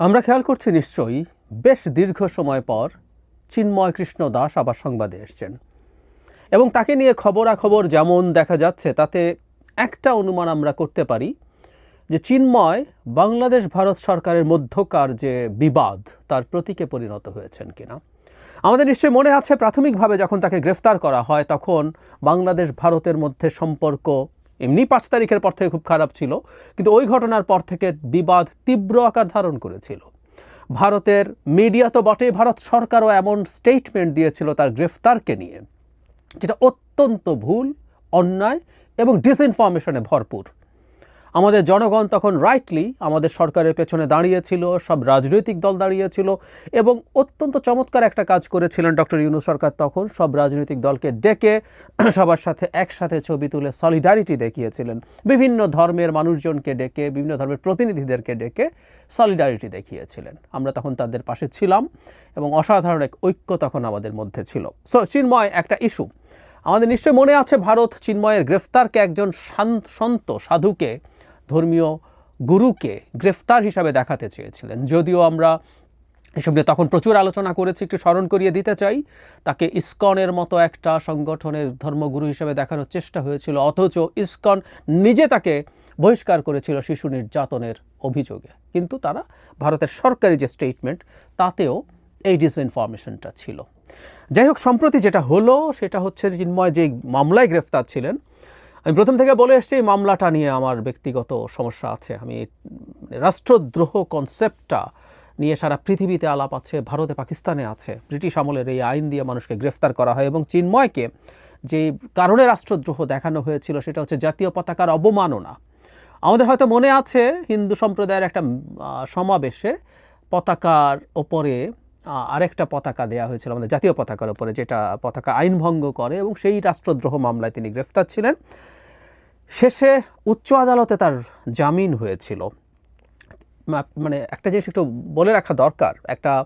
আমরা খেয়াল করছি নিশ্চয়ই, বেশ দীর্ঘ সময় পর চিন্ময় কৃষ্ণ দাস আবার সংবাদে এসছেন। এবং তাকে নিয়ে খবরাখবর যেমন দেখা যাচ্ছে, তাতে একটা অনুমান আমরা করতে পারি যে চিন্ময় বাংলাদেশ ভারত সরকারের মধ্যকার যে বিবাদ, তার প্রতীকে পরিণত হয়েছেন কিনা। আমাদের নিশ্চয়ই মনে আছে, প্রাথমিকভাবে যখন তাকে গ্রেফতার করা হয়, তখন বাংলাদেশ ভারতের মধ্যে সম্পর্ক এমনি পাঁচ তারিখের পর থেকে খুব খারাপ ছিল, কিন্তু ওই ঘটনার পর থেকে বিবাদ তীব্র আকার ধারণ করেছিল। ভারতের মিডিয়া তো বটেই, ভারত সরকারও এমন স্টেটমেন্ট দিয়েছিল তার গ্রেফতারকে নিয়ে, যেটা অত্যন্ত ভুল, অন্যায় এবং ডিসইনফরমেশনে ভরপুর। আমাদের জনগণ তখন রাইটলি আমাদের সরকারের পেছনে দাঁড়িয়েছিল, সব রাজনৈতিক দল দাঁড়িয়েছিল এবং অত্যন্ত চমৎকার একটা কাজ করেছিলেন ডক্টর ইউনু সরকার তখন। সব রাজনৈতিক দলকে ডেকে সবার সাথে একসাথে ছবি তুলে সলিডারিটি দেখিয়েছিলেন। বিভিন্ন ধর্মের মানুষজনকে ডেকে, বিভিন্ন ধর্মের প্রতিনিধিদেরকে ডেকে সলিডারিটি দেখিয়েছিলেন। আমরা তখন তাদের পাশে ছিলাম এবং অসাধারণ এক ঐক্য তখন আমাদের মধ্যে ছিল। সো চিন্ময় একটা ইস্যু আমাদের নিশ্চয় মনে আছে ভারত চিন্ময়ের গ্রেফতারকে একজন সন্ত, সাধুকে ধর্মীয় গুরুকে গ্রেফতার হিসাবে দেখাতে চেয়েছিলেন। যদিও আমরা এসব নিয়ে তখন প্রচুর আলোচনা করেছি, একটু স্মরণ করিয়ে দিতে চাই। তাকে ইসকনের মতো একটা সংগঠনের ধর্মগুরু হিসেবে দেখানোর চেষ্টা হয়েছিল, অথচ ইসকন নিজে তাকে বহিষ্কার করেছিল শিশু নির্যাতনের অভিযোগে। কিন্তু তারা ভারতের সরকারি যে স্টেটমেন্ট তাতেও এই ডিসইনফরমেশনটা ছিল। যাই হোক, সম্প্রতি যেটা হলো, সেটা হচ্ছে চিন্ময় যে মামলায় গ্রেফতার ছিলেন আমি প্রথম থেকে বলে এসেছি এই মামলাটা নিয়ে আমার ব্যক্তিগত সমস্যা আছে। আমি মানে রাষ্ট্রদ্রোহ কনসেপ্টটা নিয়ে সারা পৃথিবীতে আলাপ আছে, ভারতে পাকিস্তানে আছে। ব্রিটিশ আমলের এই আইন দিয়ে মানুষকে গ্রেফতার করা হয় এবং চিন্ময়কে যে কারণে রাষ্ট্রদ্রোহ দেখানো হয়েছিল সেটা হচ্ছে জাতীয় পতাকার অবমাননা। আমাদের হয়তো মনে আছে, হিন্দু সম্প্রদায়ের একটা সমাবেশে পতাকার ওপরে আরেকটা পতাকা দেয়া হয়েছিল আমাদের জাতীয় পতাকার ওপরে যেটা পতাকা আইন ভঙ্গ করে এবং সেই রাষ্ট্রদ্রোহ মামলায় তিনি গ্রেফতার ছিলেন। শেষে উচ্চ আদালতে তার জামিন হয়েছিল। মানে একটা জিনিস একটু বলে রাখা দরকার, একটা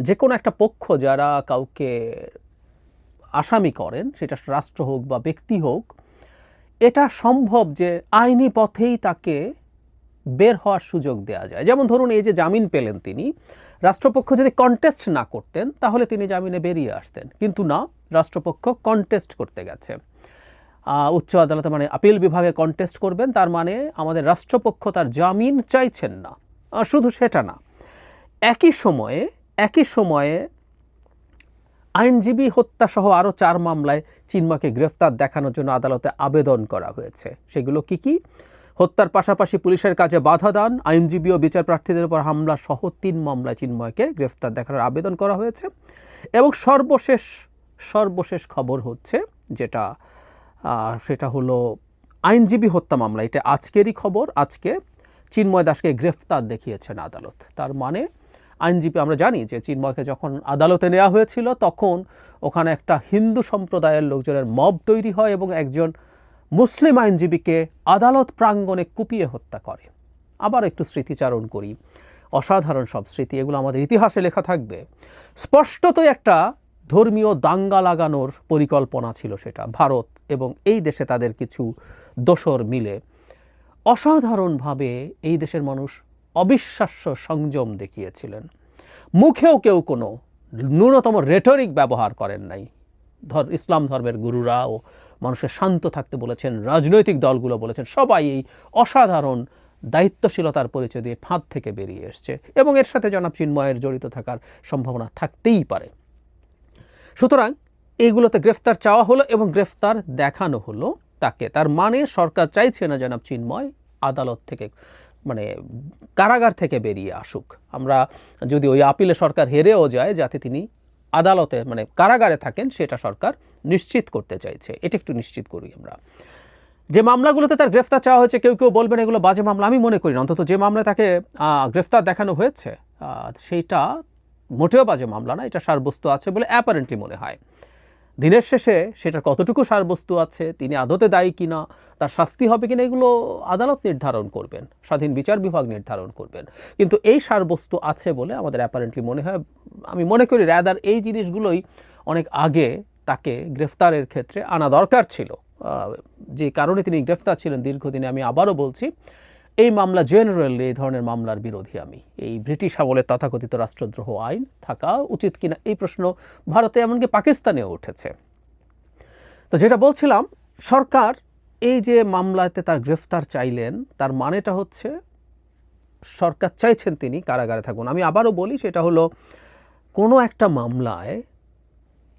যে কোনো একটা পক্ষ যারা কাউকে আসামি করেন, সেটা রাষ্ট্র হোক বা ব্যক্তি হোক, এটা সম্ভব যে আইনি পথেই তাকে বের হওয়ার সুযোগ দেওয়া যায়। যেমন ধরুন এই যে জামিন পেলেন তিনি রাষ্ট্রপক্ষ যদি কন্টেস্ট না করতেন, তাহলে তিনি জামিনে বেরিয়ে আসতেন। কিন্তু না, রাষ্ট্রপক্ষ কন্টেস্ট করতে গেছে। উচ্চ আদালতে মানে আপিল বিভাগে কন্টেস্ট করবেন, তার মানে আমাদের রাষ্ট্রপক্ষ তার জামিন চাইছেন না। শুধু সেটা না, একই সময়ে একই সময়ে আইনজীবী হত্যাসহ আরও চার মামলায় চিন্ময়কে গ্রেফতার দেখানোর জন্য আদালতে আবেদন করা হয়েছে। সেগুলো কি কি? হত্যার পাশাপাশি পুলিশের কাজে বাধা দান। আইনজীবী ও বিচার প্রার্থীদের উপর হামলা সহ তিন মামলায় চিন্ময়কে গ্রেফতার দেখানোর আবেদন করা হয়েছে। এবং সর্বশেষ সর্বশেষ খবর হচ্ছে যেটা সেটা হলো আইনজীবী হত্যা মামলা। এটা আজকেরই খবর। আজকে চিন্ময় দাসকে গ্রেফতার দেখিয়েছেন আদালত। তার মানে আইনজীবী, আমরা জানি যে চিন্ময়কে যখন আদালতে নেওয়া হয়েছিল, তখন ওখানে একটা হিন্দু সম্প্রদায়ের লোকজনের মব তৈরি হয় এবং একজন মুসলিম আইনজীবীকে আদালত প্রাঙ্গণে কুপিয়ে হত্যা করে। আবার একটু স্মৃতিচারণ করি। অসাধারণ সব স্মৃতি, এগুলো আমাদের ইতিহাসে লেখা থাকবে। স্পষ্টতই একটা ধর্মীয় দাঙ্গা লাগানোর পরিকল্পনা ছিল সেটা, ভারত এবং এই দেশে তাদের কিছু দোসর মিলে। অসাধারণভাবে এই দেশের মানুষ অবিশ্বাস্য সংযম দেখিয়েছিলেন। মুখেও কেউ কোনো ন্যূনতম রেটরিক ব্যবহার করেন নাই। ধর, ইসলাম ধর্মের গুরুরা ও মানুষের শান্ত থাকতে বলেছেন, রাজনৈতিক দলগুলো বলেছেন, সবাই এই অসাধারণ দায়িত্বশীলতার পরিচয় দিয়ে ফাঁদ থেকে বেরিয়ে এসছে এবং এর সাথে জনাব চিন্ময়ের জড়িত থাকার সম্ভাবনা থাকতেই পারে। সুতরাং এইগুলোতে গ্রেফতার চাওয়া হলো এবং গ্রেফতার দেখানো হলো তাকে। তার মানে সরকার চাইছে না জনাব চিন্ময় আদালত থেকে মানে কারাগার থেকে বেরিয়ে আসুক। আমরা যদি ওই আপিলে সরকার হেরেও যায়, যাতে তিনি আদালতে মানে কারাগারে থাকেন, সেটা সরকার নিশ্চিত করতে চাইছে। এটা একটু নিশ্চিত করি আমরা। যে মামলাগুলোতে তার গ্রেফতার চাওয়া হয়েছে, কেউ কেউ বলবেন এগুলো বাজে মামলা। আমি মনে করি না, অন্তত যে মামলায় তাকে গ্রেফতার দেখানো হয়েছে সেইটা মোটেও বাজে মামলা না, এটা সারবস্তু আছে বলে অ্যাপারেন্টলি মনে হয়। দিনের শেষে সেটার কতটুকু সারবস্তু আছে, তিনি আদতে দায়ী কিনা, তার শাস্তি হবে কিনা, এগুলো আদালত নির্ধারণ করবেন, স্বাধীন বিচার বিভাগ নির্ধারণ করবেন। কিন্তু এই সারবস্তু আছে বলে আমাদের অ্যাপারেন্টলি মনে হয়, আমি মনে করি র্যাদার এই জিনিসগুলোই অনেক আগে তাকে গ্রেফতারের ক্ষেত্রে আনা দরকার ছিল। যে কারণে তিনি গ্রেফতার ছিলেন দীর্ঘদিনে আমি আবারও বলছি, এই মামলা জেনারেলি এই ধরনের মামলার বিরোধী আমি। এই ব্রিটিশ আমলের তথাকথিত রাষ্ট্রদ্রোহ আইন থাকা উচিত কিনা এই প্রশ্ন ভারতে এমনকি পাকিস্তানেও উঠেছে। তো যেটা বলছিলাম, সরকার এই যে মামলাতে তার গ্রেফতার চাইলেন, তার মানেটা হচ্ছে সরকার চাইছেন তিনি কারাগারে থাকুন। আমি আবারও বলি, সেটা হলো কোনো একটা মামলায়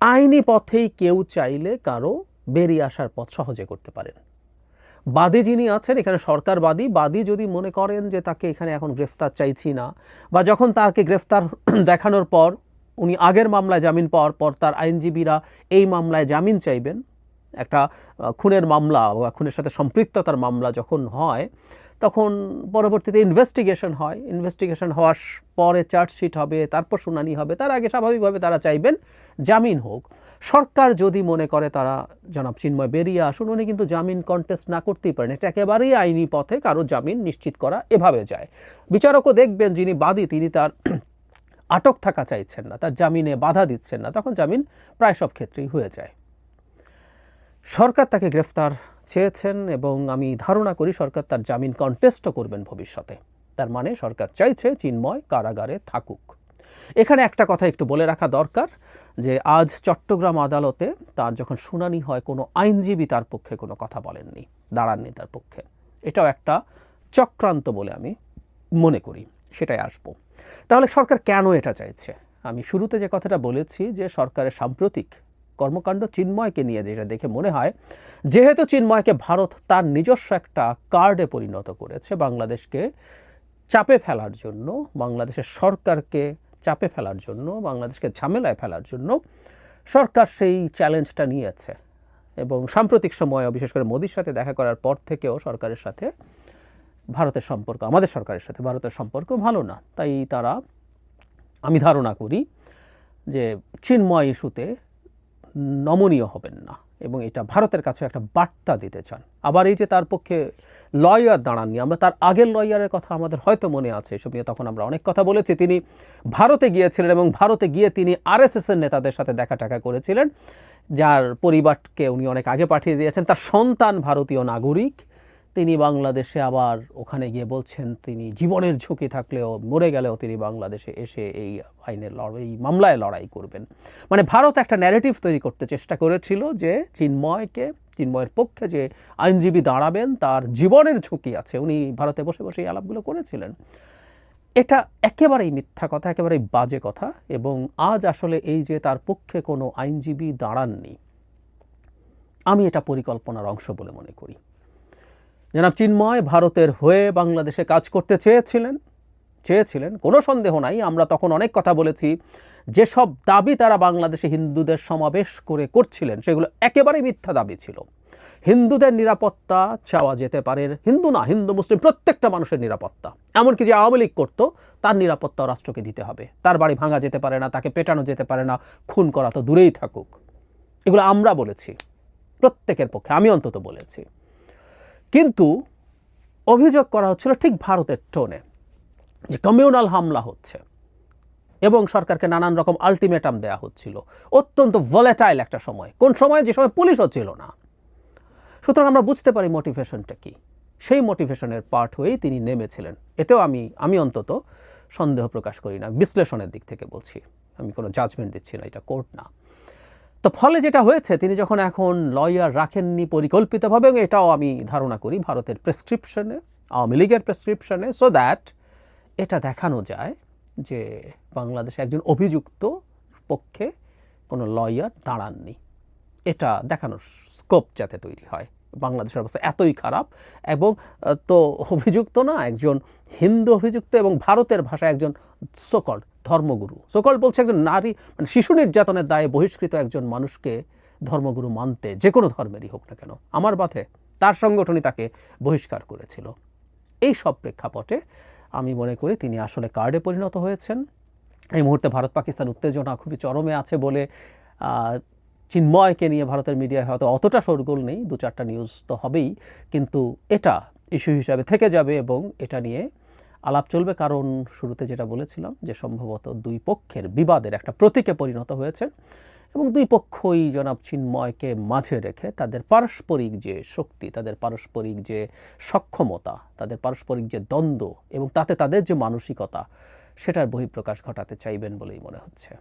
আইনি পথেই কেউ চাইলে কারও বেরিয়ে আসার পথ সহজে করতে পারেন। বাদী যিনি আছেন, এখানে সরকার বাদী বাদী যদি মনে করেন যে তাকে এখানে এখন গ্রেফতার চাইছি না, বা যখন তাকে গ্রেফতার দেখানোর পর, উনি আগের মামলায় জামিন পাওয়ার পর তার আইনজীবীরা এই মামলায় জামিন চাইবেন, একটা খুনের মামলা বা খুনের সাথে সম্পৃক্ততার মামলা যখন হয় তখন পরবর্তীতে ইনভেস্টিগেশন হয়। ইনভেস্টিগেশন হওয়ার পরে চার্জশিট হবে, তারপর শুনানি হবে। তার আগে স্বাভাবিকভাবে তারা চাইবেন জামিন হোক। সরকার যদি মনে করে তারা, জনাব চিন্ময় বেরিয়ে আসুন, উনি কিন্তু জামিন কন্টেস্ট না করতেই পারেন। এটা একেবারেই আইনি পথে কারও জামিন নিশ্চিত করা এভাবে যায়। বিচারকও দেখবেন যিনি বাদী, তিনি তার আটক থাকা চাইছেন না, তার জামিনে বাধা দিচ্ছেন না। তখন জামিন প্রায় সব ক্ষেত্রেই হয়ে যায়। সরকার তাকে গ্রেফতার চেয়েছেন এবং আমি ধারণা করি সরকার তার জামিন কন্টেস্টও করবেন ভবিষ্যতে। তার মানে সরকার চাইছে চিন্ময় কারাগারে থাকুক। এখানে একটা কথা একটু বলে রাখা দরকার যে আজ চট্টগ্রাম আদালতে তার যখন শুনানি হয়, কোনো আইনজীবী তার পক্ষে কোনো কথা বলেননি। দাঁড়াননি তার পক্ষে। এটাও একটা চক্রান্ত বলে আমি মনে করি। সেটাই আসব। তাহলে সরকার কেন এটা চাইছে? আমি শুরুতে যে কথাটা বলেছি যে সরকারের সাম্প্রতিক কর্মকাণ্ড চিন্ময়কে নিয়ে যেটা দেখে মনে হয়, যেহেতু চিন্ময়কে ভারত তার নিজস্ব একটা কার্ডে পরিণত করেছে বাংলাদেশকে চাপে ফেলার জন্য, বাংলাদেশের সরকারকে চাপে ফেলার জন্য, বাংলাদেশকে ঝামেলায় ফেলার জন্য সরকার সেই চ্যালেঞ্জটা নিয়েছে। এবং সাম্প্রতিক সময়ে, বিশেষ করে মোদির সাথে দেখা করার পর থেকেও সরকারের সাথে ভারতের সম্পর্ক, আমাদের সরকারের সাথে ভারতের সম্পর্ক ভালো না। তাই তারা, আমি ধারণা করি যে চিন্ময় ইস্যুতে নমনীয় হবেন না এবং এটা ভারতের কাছে একটা বার্তা দিতে চান। আবার এই যে তার পক্ষে লয়ার দাঁড়াননি আমরা তার আগের লয়ারের কথা আমাদের হয়তো মনে আছে, এসব নিয়ে তখন আমরা অনেক কথা বলেছি। তিনি ভারতে গিয়েছিলেন এবং ভারতে গিয়ে তিনি আর আরএসএসের নেতাদের সাথে দেখা টাকা করেছিলেন, যার পরিবারকে উনি অনেক আগে পাঠিয়ে দিয়েছেন। তার সন্তান ভারতীয় নাগরিক তিনি বাংলাদেশে আবার ওখানে গিয়ে বলছেন, তিনি জীবনের ঝুঁকি থাকলেও মরে গেলেও তিনি বাংলাদেশে এসে এই আইনের লড়াই মামলায় লড়াই করবেন। মানে ভারত একটা ন্যারেটিভ তৈরি করতে চেষ্টা করেছিল যে চিন্ময়কে, চিন্ময়ের পক্ষে যে আইনজীবী দাঁড়াবেন, তার জীবনের ঝুঁকি আছে। উনি ভারতে বসে বসে এই আলাপগুলো করেছিলেন। এটা একেবারেই মিথ্যা কথা, একেবারেই বাজে কথা এবং আজ আসলে এই যে তার পক্ষে কোনো আইনজীবী দাঁড়াননি, আমি এটা পরিকল্পনার অংশ বলে মনে করি। জনাব চিন্ময় ভারতের হয়ে বাংলাদেশে কাজ করতে চেয়েছিলেন চেয়েছিলেন, কোনো সন্দেহ নাই, আমরা তখন অনেক কথা বলেছি, যেসব দাবি তারা বাংলাদেশে হিন্দুদের সমাবেশ করে করছিলেন, সেগুলো একেবারেই মিথ্যা দাবি ছিল। হিন্দুদের নিরাপত্তা চাওয়া যেতে পারে, হিন্দু না, হিন্দু, মুসলিম, প্রত্যেকটা মানুষের নিরাপত্তা। এমনকি যে আওয়ামী লীগ করতো, তার নিরাপত্তা রাষ্ট্রকে দিতে হবে। তার বাড়ি ভাঙা যেতে পারে না, তাকে পেটানো যেতে পারে না, খুন করা তো দূরেই থাকুক। এগুলো আমরা বলেছি, প্রত্যেকের পক্ষে, আমি অন্তত বলেছি। কিন্তু অভিযোগ করা হচ্ছিল ঠিক ভারতের টোনে যে কমিউনাল হামলা হচ্ছে এবং সরকারকে নানান রকম আলটিমেটাম দেয়া হচ্ছিল। অত্যন্ত ভলেটাইল একটা সময়। কোন সময়? যে সময় পুলিশও ছিল না। সুতরাং আমরা বুঝতে পারি মোটিভেশনটা কি। সেই মোটিভেশনের পার্ট হয়েই তিনি নেমেছিলেন। এতেও আমি আমি অন্তত সন্দেহ প্রকাশ করি না। বিশ্লেষণের দিক থেকে বলছি। আমি কোনো জাজমেন্ট দিচ্ছি না, এটা কোর্ট না। তো ফলে যেটা হয়েছে, তিনি যখন এখন লয়ার রাখেননি পরিকল্পিতভাবে, এবং এটাও আমি ধারণা করি ভারতের প্রেসক্রিপশনে আওয়ামী লীগের প্রেসক্রিপশনে সো দ্যাট এটা দেখানো যায় যে বাংলাদেশে একজন অভিযুক্ত পক্ষে কোনো লয়ার দাঁড়াননি। এটা দেখানোর স্কোপ যাতে তৈরি হয়। বাংলাদেশের অবস্থা এতই খারাপ, এবং তো অভিযুক্ত না, একজন হিন্দু অভিযুক্ত, এবং ভারতের ভাষায় একজন সকল ধর্মগুরু। সকল বলছে একজন নারী মানে শিশু নির্যাতনের দায়ে বহিষ্কৃত একজন মানুষকে ধর্মগুরু মানতে যে কোনো ধর্মেরই হোক না কেন, আমার বাথে তার সংগঠনই তাকে বহিষ্কার করেছিল। এই সব প্রেক্ষাপটে আমি মনে করি তিনি আসলে কার্ডে পরিণত হয়েছেন। এই মুহূর্তে ভারত পাকিস্তান উত্তেজনা খুবই চরমে আছে বলে চিন্ময়কে নিয়ে ভারতের মিডিয়ায় হয়তো অতটা শোরগোল নেই, দু চারটা নিউজ তো হবেই, কিন্তু এটা ইস্যু হিসাবে থেকে যাবে এবং এটা নিয়ে আলাপ চলবে, কারণ শুরুতে যেটা বলেছিলাম যে সম্ভবত দুই পক্ষের বিবাদের একটা প্রতীকে পরিণত হয়েছে এবং দুই পক্ষই জনাব চিন্ময়কে মাঝে রেখে তাদের পারস্পরিক যে শক্তি, তাদের পারস্পরিক যে সক্ষমতা, তাদের পারস্পরিক যে দ্বন্দ্ব এবং তাতে তাদের যে মানসিকতা, সেটার বহিঃপ্রকাশ ঘটাতে চাইবেন বলেই মনে হচ্ছে।